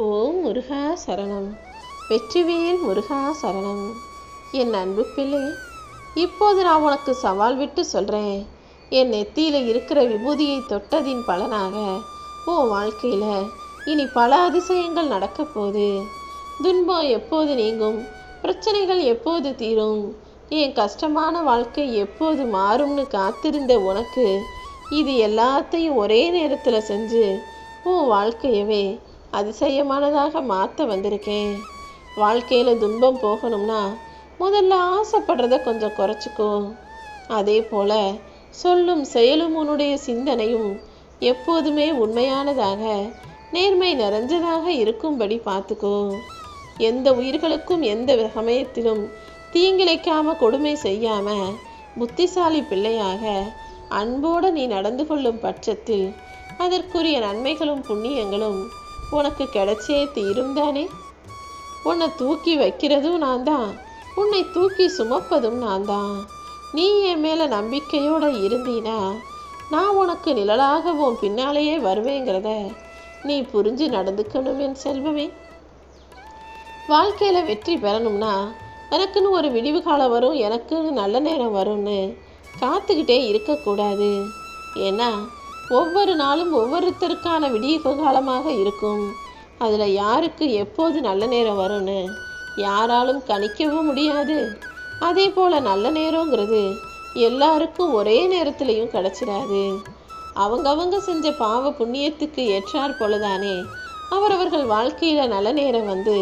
ஓம் முருகா சரணம். வெற்றிவேல் முருகா சரணம். என் அன்பு பிள்ளை இப்போது நான் உனக்கு சவால் விட்டு சொல்கிறேன் என் நெத்தியில் இருக்கிற விபூதியை தொட்டதின் பலனாக உன் வாழ்க்கையில் இனி பல அதிசயங்கள் நடக்கப் போகுது. துன்பம் எப்போது நீங்கும்? பிரச்சனைகள் எப்போது தீரும்? என் கஷ்டமான வாழ்க்கை எப்போது மாறும்னு காத்திருந்த உனக்கு இது எல்லாத்தையும் ஒரே நேரத்தில் செஞ்சு உன் வாழ்க்கையவே அதிசயமானதாக மாற்ற வந்திருக்கேன். வாழ்க்கையில் துன்பம் போகணும்னா முதல்ல ஆசைப்படுறத கொஞ்சம் குறைச்சிக்கோ. அதே போல சொல்லும் செயலும் உன்னுடைய சிந்தனையும் எப்போதுமே உண்மையானதாக நேர்மை நிறைஞ்சதாக இருக்கும்படி பார்த்துக்கோ. எந்த உயிர்களுக்கும் எந்த சமயத்திலும் தீங்கிழைக்காம கொடுமை செய்யாம புத்திசாலி பிள்ளையாக அன்போடு நீ நடந்து கொள்ளும் பட்சத்தில் அதற்குரிய நன்மைகளும் புண்ணியங்களும் உனக்கு கிடைச்சே தீரும் தானே உன்னை தூக்கி வைக்கிறதும் நான் தான் உன்னை தூக்கி சுமப்பதும் நான் தான் நீ என் மேலே நம்பிக்கையோடு இருந்தீனா நான் உனக்கு நிழலாக உன் பின்னாலேயே வருவேங்கிறத நீ புரிஞ்சு நடந்துக்கணும் என் செல்வமே. வாழ்க்கையில் வெற்றி பெறணும்னா எனக்குன்னு ஒரு விடிவு காலம் வரும் எனக்குன்னு நல்ல நேரம் வரும்னு காத்துக்கிட்டே இருக்கக்கூடாது. ஏன்னா ஒவ்வொரு நாளும் ஒவ்வொருத்தருக்கான விடியப்பு காலமாக இருக்கும். அதில் யாருக்கு எப்போது நல்ல நேரம் வரும்னு யாராலும் கணிக்கவும் முடியாது. அதே போல் நல்ல நேரங்கிறது எல்லாருக்கும் ஒரே நேரத்துலையும் கிடச்சிடாது அவங்கவங்க செஞ்ச பாவ புண்ணியத்துக்கு ஏற்றார் போலதானே அவரவர்கள் வாழ்க்கையில் நல்ல நேரம் வந்து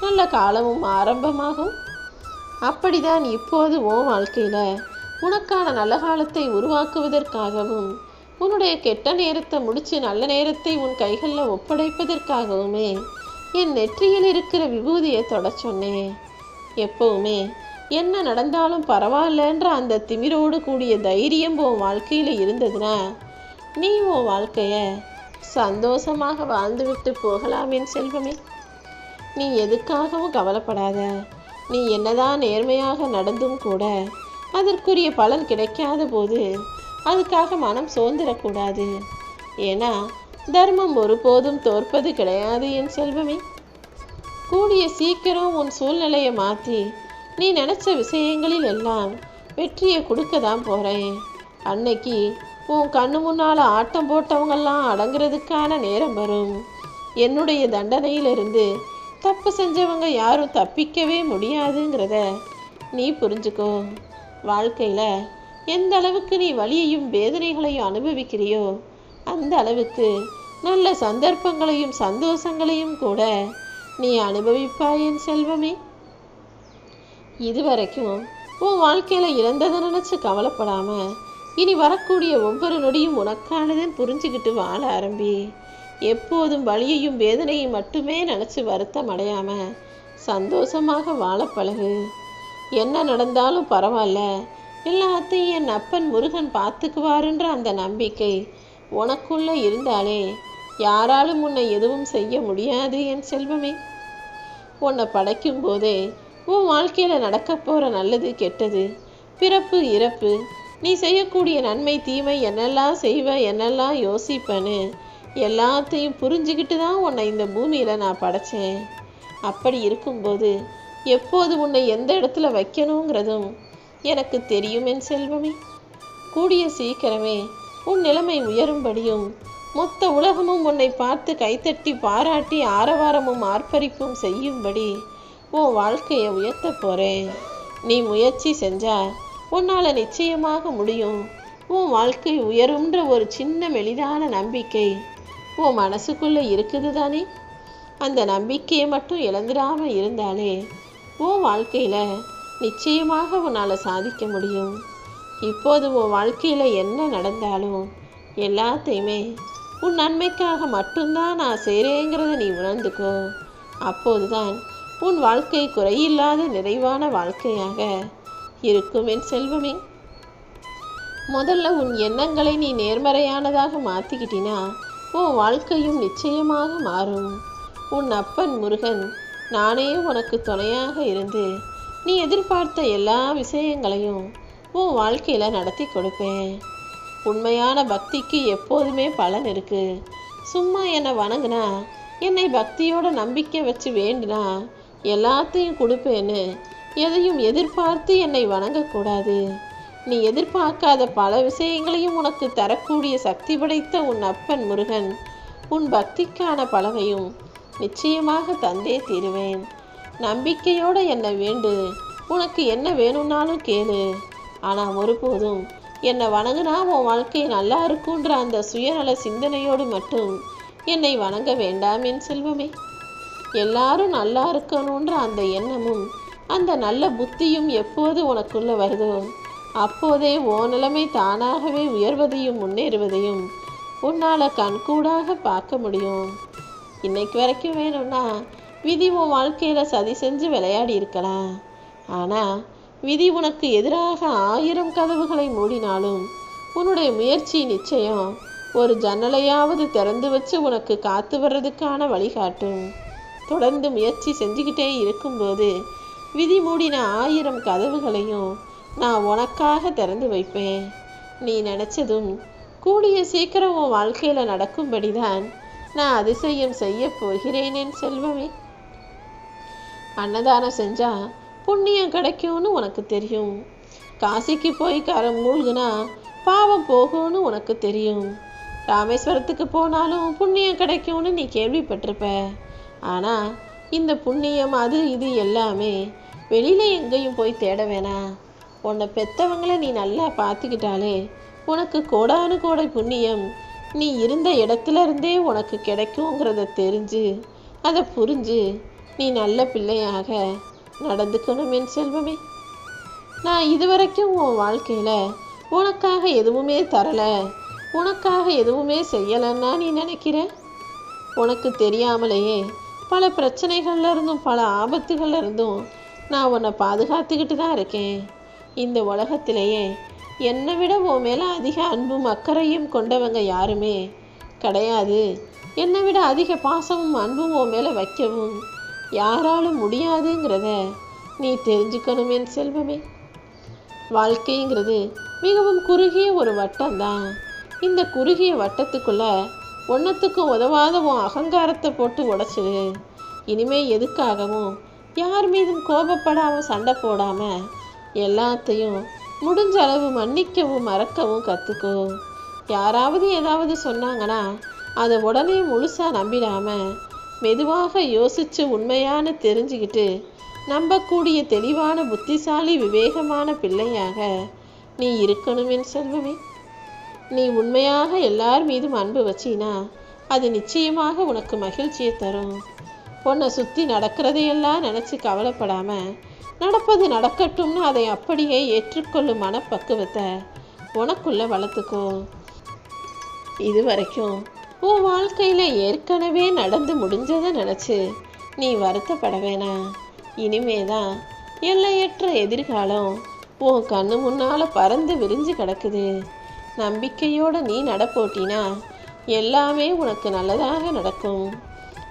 நல்ல காலமும் ஆரம்பமாகும். அப்படிதான் இப்போது உன் வாழ்க்கையில் உனக்கான நல்ல காலத்தை உருவாக்குவதற்காகவும் உன்னுடைய கெட்ட நேரத்தை முடிச்சு நல்ல நேரத்தை உன் கைகளில் ஒப்படைப்பதற்காகவுமே என் நெற்றியில் இருக்கிற விபூதியை தொட சொன்னேன். எப்பவுமே என்ன நடந்தாலும் பரவாயில்லன்ற அந்த திமிரோடு கூடிய தைரியம் உன் வாழ்க்கையில் இருந்ததுன்னா நீ உன் வாழ்க்கையை சந்தோஷமாக வாழ்ந்துவிட்டு போகலாமேன் செல்வமே. நீ எதுக்காகவும் கவலைப்படாத. நீ என்னதான் நேர்மையாக நடந்தும் கூட அதற்குரிய பலன் கிடைக்காத போது அதுக்காக மனம் சோர்ந்துடக்கூடாது. ஏன்னா தர்மம் ஒருபோதும் தோற்பது கிடையாது என் செல்வமே. கூடிய சீக்கிரம் உன் சூழ்நிலையை மாற்றி நீ நினச்ச விஷயங்களில் எல்லாம் வெற்றியை கொடுக்க தான் போகிறேன் அன்னைக்கு உன் கண்ணு முன்னால் ஆட்டம் போட்டவங்கெல்லாம் அடங்குறதுக்கான நேரம் வரும். என்னுடைய தண்டனையிலிருந்து தப்பு செஞ்சவங்க யாரும் தப்பிக்கவே முடியாதுங்கிறத நீ புரிஞ்சுக்கோ. வாழ்க்கையில் எந்த அளவுக்கு நீ வலியையும் வேதனைகளையும் அனுபவிக்கிறியோ அந்த அளவுக்கு நல்ல சந்தர்ப்பங்களையும் சந்தோஷங்களையும் கூட நீ அனுபவிப்பாய் என் செல்வமே. இதுவரைக்கும் உன் வாழ்க்கையில் இழந்ததை நினச்சி கவலைப்படாம இனி வரக்கூடிய ஒவ்வொரு நொடியும் உனக்கானதுன்னு புரிஞ்சுக்கிட்டு வாழ ஆரம்பி. எப்போதும் வலியையும் வேதனையும் மட்டுமே நினச்சி வருத்தம் அடையாம சந்தோஷமாக வாழ பழகு. என்ன நடந்தாலும் பரவாயில்ல. எல்லாத்தையும் என் அப்பன் முருகன் பார்த்துக்குவாருன்ற அந்த நம்பிக்கை உனக்குள்ள இருந்தாலே யாராலும் உன்னை எதுவும் செய்ய முடியாது என் செல்வமே. உன்னை படைக்கும் போதே உன் வாழ்க்கையில் நடக்க போகிற நல்லது கெட்டது பிறப்பு இறப்பு நீ செய்யக்கூடிய நன்மை தீமை என்னெல்லாம் செய்வ என்னெல்லாம் யோசிப்பேன்னு எல்லாத்தையும் புரிஞ்சுக்கிட்டு தான் உன்னை இந்த பூமியில் நான் படைச்சேன். அப்படி இருக்கும்போது எப்போது உன்னை எந்த இடத்துல வைக்கணுங்கிறதும் எனக்கு தெரியும் என் செல்வமே. கூடிய சீக்கிரமே உன் நிலைமை உயரும்படியும் மொத்த உலகமும் உன்னை பார்த்து கைத்தட்டி பாராட்டி ஆரவாரமும் ஆர்ப்பரிப்பும் செய்யும்படி உன் வாழ்க்கையை உயர்த்த போகிறேன் நீ முயற்சி செஞ்சா உன்னால் நிச்சயமாக முடியும். உன் வாழ்க்கை உயரும்ன்ற ஒரு சின்ன மெலிதான நம்பிக்கை உன் மனசுக்குள்ளே இருக்குது தானே அந்த நம்பிக்கையை மட்டும் இழந்துடாமல் இருந்தாலே உன் வாழ்க்கையில் நிச்சயமாக உன்னால் சாதிக்க முடியும். இப்போது உன் வாழ்க்கையில் என்ன நடந்தாலும் எல்லாத்தையுமே உன் நன்மைக்காக மட்டும்தான் நான் செய்கிறேங்கிறத நீ உணர்ந்துக்கோ. அப்போதுதான் உன் வாழ்க்கை குறையில்லாத நிறைவான வாழ்க்கையாக இருக்கும் என் செல்வமே. முதல்ல உன் எண்ணங்களை நீ நேர்மறையானதாக மாற்றிக்கிட்டினா உன் வாழ்க்கையும் நிச்சயமாக மாறும். உன் அப்பன் முருகன் நானே உனக்கு துணையாக இருந்து நீ எதிர்பார்த்த எல்லா விஷயங்களையும் உன் வாழ்க்கையில் நடத்தி கொடுப்பேன். உண்மையான பக்திக்கு எப்போதுமே பலன் இருக்கு. சும்மா என்னை வணங்கினா என்னை பக்தியோட நம்பிக்கை வச்சு வேண்டுனா எல்லாத்தையும் கொடுப்பேன்னு எதையும் எதிர்பார்த்து என்னை வணங்கக்கூடாது. நீ எதிர்பார்க்காத பல விஷயங்களையும் உனக்கு தரக்கூடிய சக்தி படைத்த உன் அப்பன் முருகன் உன் பக்திக்கான பலனையும் நிச்சயமாக தந்தே தீருவேன். நம்பிக்கையோட என்னை வேண்டு. உனக்கு என்ன வேணும்னாலும் கேளு. ஆனால் ஒருபோதும் என்னை வணங்குனா உன் வாழ்க்கை நல்லா இருக்குன்ற அந்த சுயநல சிந்தனையோடு மட்டும் என்னை வணங்க வேண்டாம் என் செல்வமே. எல்லாரும் நல்லா இருக்கணுன்ற அந்த எண்ணமும் அந்த நல்ல புத்தியும் எப்போது உனக்குள்ள வருதோ அப்போதே ஓ நிலைமை தானாகவே உயர்வதையும் முன்னேறுவதையும் உன்னால் கண்கூடாக பார்க்க முடியும். இன்னைக்கு வரைக்கும் வேணும்னா விதி உன் வாழ்க்கையில் சதி செஞ்சு விளையாடி இருக்கலாம். ஆனால் விதி உனக்கு எதிராக ஆயிரம் கதவுகளை மூடினாலும் உன்னுடைய முயற்சி நிச்சயம் ஒரு ஜன்னலையாவது திறந்து வச்சு உனக்கு காத்து வர்றதுக்கான வழிகாட்டும். தொடர்ந்து முயற்சி செஞ்சுக்கிட்டே இருக்கும்போது விதி மூடின ஆயிரம் கதவுகளையும் நான் உனக்காக திறந்து வைப்பேன். நீ நினச்சதும் கூடிய சீக்கிரம் உன் வாழ்க்கையில் நடக்கும்படிதான் நான் அதிசயம் செய்ய போகிறேனேன் செல்வமே. அன்னதானம் செஞ்சா புண்ணியம் கிடைக்கும்னு உனக்கு தெரியும். காசிக்கு போய் கரம் மூழ்குனா பாவம் போகும்னு உனக்கு தெரியும். ராமேஸ்வரத்துக்கு போனாலும் புண்ணியம் கிடைக்கும்னு நீ கேள்விப்பட்டிருப்ப. ஆனால் இந்த புண்ணியம் அது இது எல்லாமே வெளியில் எங்கேயும் போய் தேட வேணாம் உன்னை பெத்தவங்களை நீ நல்லா பார்த்துக்கிட்டாலே உனக்கு கோடானு கோடை புண்ணியம் நீ இருந்த இடத்துல இருந்தே உனக்கு கிடைக்குங்கிறத தெரிஞ்சு அதை புரிஞ்சு நீ நல்ல பிள்ளையாக நடந்துக்கணும் என் செல்வமே. நான் இதுவரைக்கும் உன் வாழ்க்கையில் உனக்காக எதுவுமே தரலை. உனக்காக எதுவுமே செய்யலைன்னா நீ நினைக்கிற? உனக்கு தெரியாமலேயே பல பிரச்சனைகள்ல இருந்தும் பல ஆபத்துகள்ல இருந்தும் நான் உன்னை பாதுகாத்துக்கிட்டு தான் இருக்கேன். இந்த உலகத்திலேயே என்னை விட உன் மேலே அதிக அன்பும் அக்கறையும் கொண்டவங்க யாருமே கிடையாது. என்னை விட அதிக பாசமும் அன்பும் உன் மேலே வைக்கவும் யாராலும் முடியாதுங்கிறத நீ தெரிஞ்சுக்கணும் என் செல்வமே. வாழ்க்கைங்கிறது மிகவும் குறுகிய ஒரு வட்டம்தான். இந்த குறுகிய வட்டத்துக்குள்ள ஒன்றத்துக்கும் உதவாத உன் அகங்காரத்தை போட்டு உடைச்சிடு இனிமே எதுக்காகவும் யார் மீதும் கோபப்படாமல் சண்டை போடாமல் எல்லாத்தையும் முடிஞ்ச அளவு மன்னிக்கவும் மறக்கவும் கற்றுக்கோ யாராவது ஏதாவது சொன்னாங்கன்னா அதை உடனே முழுசாக நம்பிடாமல் மெதுவாக யோசித்து உண்மையான தெரிஞ்சுக்கிட்டு நம்பக்கூடிய தெளிவான புத்திசாலி விவேகமான பிள்ளையாக நீ இருக்கணும் என் செல்வமே. நீ உண்மையாக எல்லார் மீதும் அன்பு வச்சினா அது நிச்சயமாக உனக்கு மகிழ்ச்சியை தரும். உன்னை சுற்றி நடக்கிறதையெல்லாம் நினச்சி கவலைப்படாமல் நடப்பது நடக்கட்டும்னு அதை அப்படியே ஏற்றுக்கொள்ளும் மனப்பக்குவத்தை உனக்குள்ளே வளர்த்துக்கோ. இது வரைக்கும் உன் வாழ்க்கையில் ஏற்கனவே நடந்து முடிஞ்சதை நினச்சி நீ வருத்தப்பட வேணாம். இனிமே தான் எல்லையற்ற எதிர்காலம் உன் கண்ணு முன்னால் பறந்து விரிஞ்சு கிடக்குது. நம்பிக்கையோடு நீ நடப்போட்டினா எல்லாமே உனக்கு நல்லதாக நடக்கும்.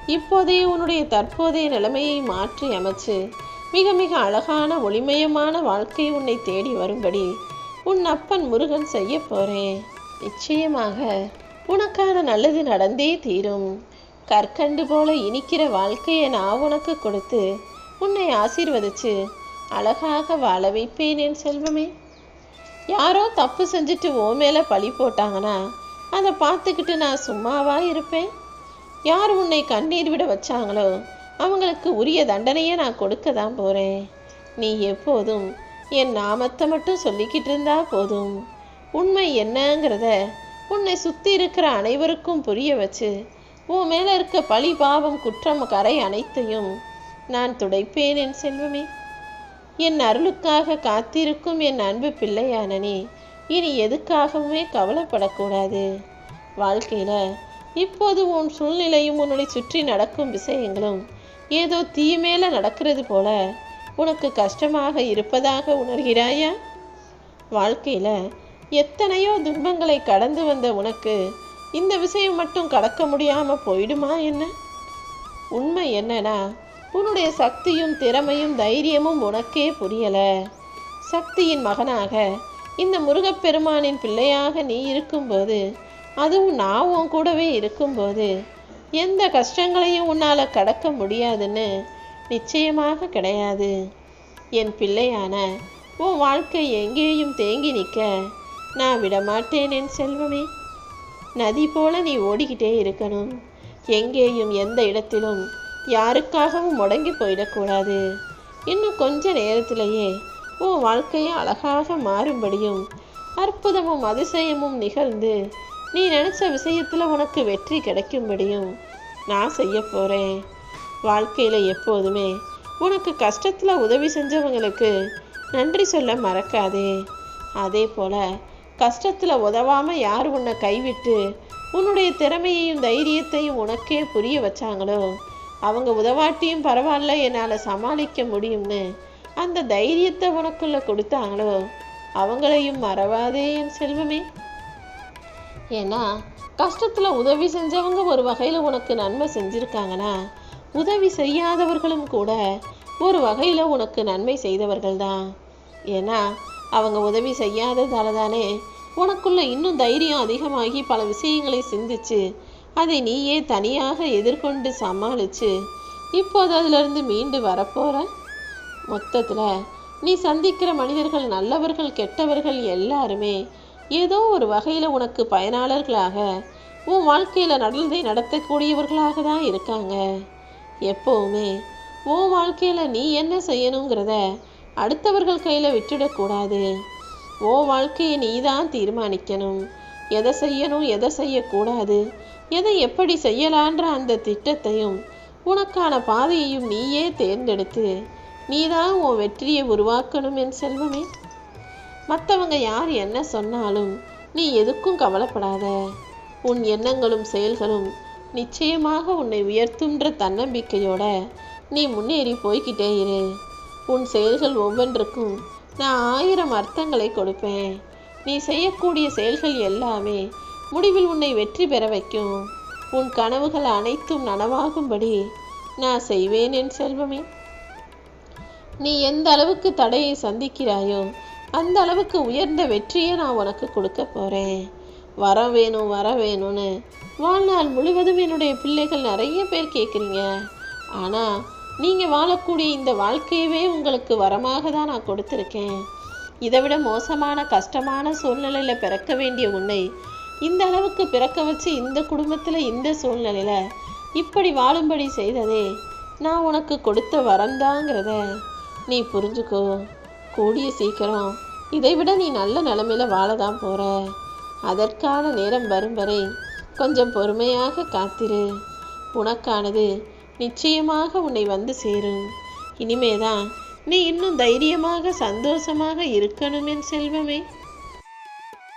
இப்போதைய உன்னுடைய தற்போதைய நிலைமையை மாற்றி அமைச்சு மிக மிக அழகான ஒளிமயமான வாழ்க்கை உன்னை தேடி வரும்படி உன் அப்பன் முருகன் செய்ய போகிறேன் நிச்சயமாக உனக்கான நல்லது நடந்தே தீரும். கற்கண்டு போல இனிக்கிற வாழ்க்கையை நான் உனக்கு கொடுத்து உன்னை ஆசீர்வதிச்சு அழகாக வாழ வைப்பேன் என் செல்வமே. யாரோ தப்பு செஞ்சுட்டு ஓ மேலே பழி போட்டாங்கன்னா அதை பார்த்துக்கிட்டு நான் சும்மாவா இருப்பேன்? யார் உன்னை கண்ணீர் விட வச்சாங்களோ அவங்களுக்கு உரிய தண்டனையை நான் கொடுக்க தான் போகிறேன் நீ எப்போதும் என் நாமத்தை மட்டும் சொல்லிக்கிட்டு இருந்தா போதும். உண்மை என்னங்கிறத உன்னை சுற்றி இருக்கிற அனைவருக்கும் புரிய வச்சு உன் மேலே இருக்க பழி பாவம் குற்றம் கரை அனைத்தையும் நான் துடைப்பேன் என் செல்வமே. என் அருளுக்காக காத்திருக்கும் என் அன்பு பிள்ளையான நீ இனி எதுக்காகவுமே கவலைப்படக்கூடாது. வாழ்க்கையில் இப்போது உன் சூழ்நிலையும் உன்னை சுற்றி நடக்கும் விஷயங்களும் ஏதோ தீ மேலே நடக்கிறது போல உனக்கு கஷ்டமாக இருப்பதாக உணர்கிறாயா? வாழ்க்கையில் எத்தனையோ துன்பங்களை கடந்து வந்த உனக்கு இந்த விஷயம் மட்டும் கடக்க முடியாமல் போயிடுமா என்ன? உண்மை என்னன்னா உன்னுடைய சக்தியும் திறமையும் தைரியமும் உனக்கே புரியலை. சக்தியின் மகனாக இந்த முருகப்பெருமானின் பிள்ளையாக நீ இருக்கும்போது அதுவும் நான் உன் கூடவே இருக்கும்போது எந்த கஷ்டங்களையும் உன்னால் கடக்க முடியாதுன்னு நிச்சயமாக கிடையாது. என் பிள்ளையான உன் வாழ்க்கை எங்கேயும் தேங்கி நிற்க நான் விடமாட்டேன் என் செல்வமே. நதி போல நீ ஓடிக்கிட்டே இருக்கணும். எங்கேயும் எந்த இடத்திலும் யாருக்காகவும் முடங்கி போயிடக்கூடாது. இன்னும் கொஞ்ச நேரத்திலேயே உன் வாழ்க்கையை அழகாக மாறும்படியும் அற்புதமும் அதிசயமும் நிகழ்ந்து நீ நினச்ச விஷயத்தில் உனக்கு வெற்றி கிடைக்கும்படியும் நான் செய்ய போகிறேன் வாழ்க்கையில் எப்போதுமே உனக்கு கஷ்டத்தில் உதவி செஞ்சவங்களுக்கு நன்றி சொல்ல மறக்காதே. அதே போல் கஷ்டத்தில் உதவாமல் யார் உன்னை கைவிட்டு உன்னுடைய திறமையையும் தைரியத்தையும் உனக்கே புரிய வச்சாங்களோ? அவங்க உதவாட்டியும் பரவாயில்ல என்னால் சமாளிக்க முடியும்னு அந்த தைரியத்தை உனக்குள்ளே கொடுத்தாங்களோ? அவங்களையும் மறவாதே என் செல்வமே. ஏன்னா கஷ்டத்தில் உதவி செஞ்சவங்க ஒரு வகையில் உனக்கு நன்மை செஞ்சுருக்காங்கன்னா உதவி செய்யாதவர்களும் கூட ஒரு வகையில் உனக்கு நன்மை செய்தவர்கள் தான் ஏன்னா அவங்க உதவி செய்யாததால தானே உனக்குள்ள இன்னும் தைரியம் அதிகமாகி பல விஷயங்களை சிந்திச்சு அதை நீயே தனியாக எதிர்கொண்டு சமாளித்து இப்போது அதிலிருந்து மீண்டு வரப்போற? மொத்தத்தில் நீ சந்திக்கிற மனிதர்கள் நல்லவர்கள் கெட்டவர்கள் எல்லாருமே ஏதோ ஒரு வகையில் உனக்கு பயனாளர்களாக உன் வாழ்க்கையில் நடந்ததை நடத்தக்கூடியவர்களாக தான் இருக்காங்க. எப்போவுமே உன் வாழ்க்கையில் நீ என்ன செய்யணுங்கிறத அடுத்தவர்கள் கையில் விட்டுடக்கூடாது. உன் வாழ்க்கையை நீ தான் தீர்மானிக்கணும். எதை செய்யணும் எதை செய்யக்கூடாது எதை எப்படி செய்யலான்ற அந்த திட்டத்தையும் உனக்கான பாதையையும் நீயே தேர்ந்தெடுத்து நீதான் உன் வெற்றியை உருவாக்கணும் என் செல்வமே. மற்றவங்க யார் என்ன சொன்னாலும் நீ எதுக்கும் கவலைப்படாத. உன் எண்ணங்களும் செயல்களும் நிச்சயமாக உன்னை உயர்த்துன்ற தன்னம்பிக்கையோட நீ முன்னேறி போய்கிட்டே இரு. உன் செயல்கள் ஒவ்வொன்றுக்கும் நான் ஆயிரம் அர்த்தங்களை கொடுப்பேன். நீ செய்யக்கூடிய செயல்கள் எல்லாமே முடிவில் உன்னை வெற்றி பெற வைக்கும். உன் கனவுகள் அனைத்தும் நனவாகும்படி நான் செய்வேன் என் செல்வமே. நீ எந்த அளவுக்கு தடையை சந்திக்கிறாயோ அந்த அளவுக்கு உயர்ந்த வெற்றியை நான் உனக்கு கொடுக்க போகிறேன் வர வேணும் வர வேணும்னு. வாழ்நாள் முழுவதும் என்னுடைய பிள்ளைகள் நிறைய பேர் கேட்குறீங்க. ஆனால் நீங்கள் வாழக்கூடிய இந்த வாழ்க்கையவே உங்களுக்கு வரமாக தான் நான் கொடுத்துருக்கேன். இதை விட மோசமான கஷ்டமான சூழ்நிலையில் பிறக்க வேண்டிய உன்னை இந்த அளவுக்கு பிறக்க வச்சு இந்த குடும்பத்தில் இந்த சூழ்நிலையில் இப்படி வாழும்படி செய்ததே நான் உனக்கு கொடுத்த வரந்தாங்கிறத நீ புரிஞ்சுக்கோ. கூடிய சீக்கிரம் இதை விட நீ நல்ல நிலமையில வாழ தான் போகிற அதற்கான நேரம் வரும் வரை கொஞ்சம் பொறுமையாக காத்திரு. உனக்கானது நிச்சயமாக உன்னை வந்து சேரும். இனிமேதான் நீ இன்னும் தைரியமாக சந்தோஷமாக இருக்கணுமே செல்வமே.